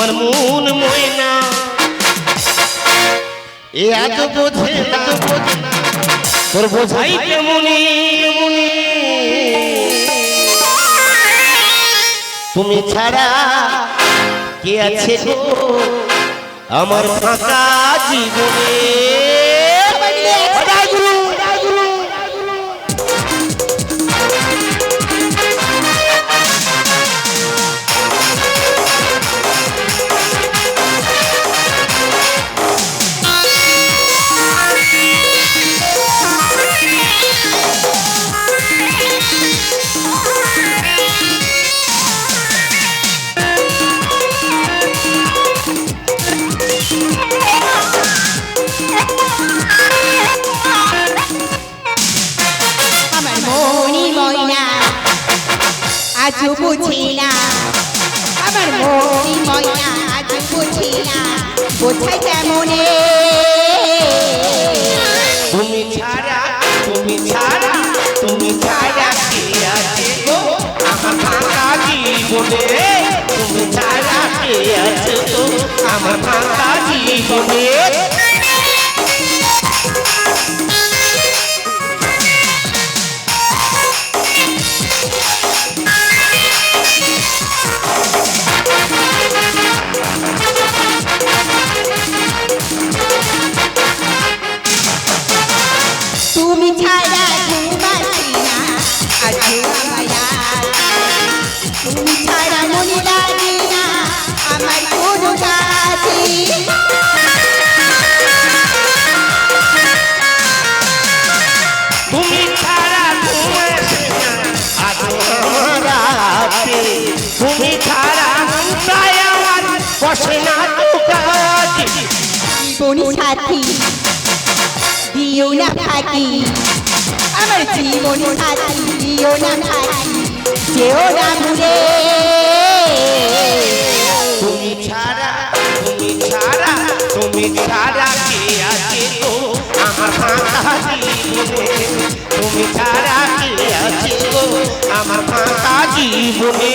আমার মন ময়না। এ এত বোঝে এত বোঝে তোর বোঝাই মনি মনি তুমি ছাড়া কে আছে আমার ফাঁকা জীবনে। আজ বুঝি না আমার মনি ময়না আজ বুঝি না বোঝাই কেমনে? তুমি ছাড়া তুমি ছাড়া তুমি ছাড়া কে আছে গো? আমার ফাঁকা জীবনে। তুমি ছাড়া কে আছে গো? আমার ফাঁকা জীবনে। সাথী দিও না ফাঁকি আমার জীবনী সাথী দিও না ফাঁকি যেও না ভুলে তুমি ছাড়া তুমি ছাড়া তুমি ছাড়া কে আছে গো আমার ফাঁকা তুমি ছাড়া কে আছে গো আমার ফাঁকা জীবনে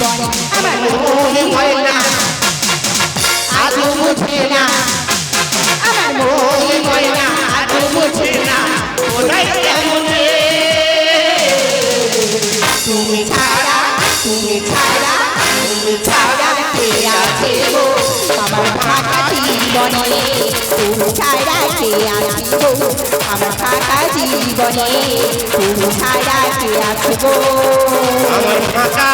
জীবনে আমার মনে হয় না আজও বুঝে না আমার মনে হয় না আজও বুঝে না ওটাই কেমন তুমি ছাড়া তুমি ছাড়া তুমি ছাড়া কে আছে গো আমার ফাঁকা জীবনে তুমি ছাড়া কে আছে গো আমার ফাঁকা জীবনে তুমি ছাড়া কে রাখব? আমার ফাঁকা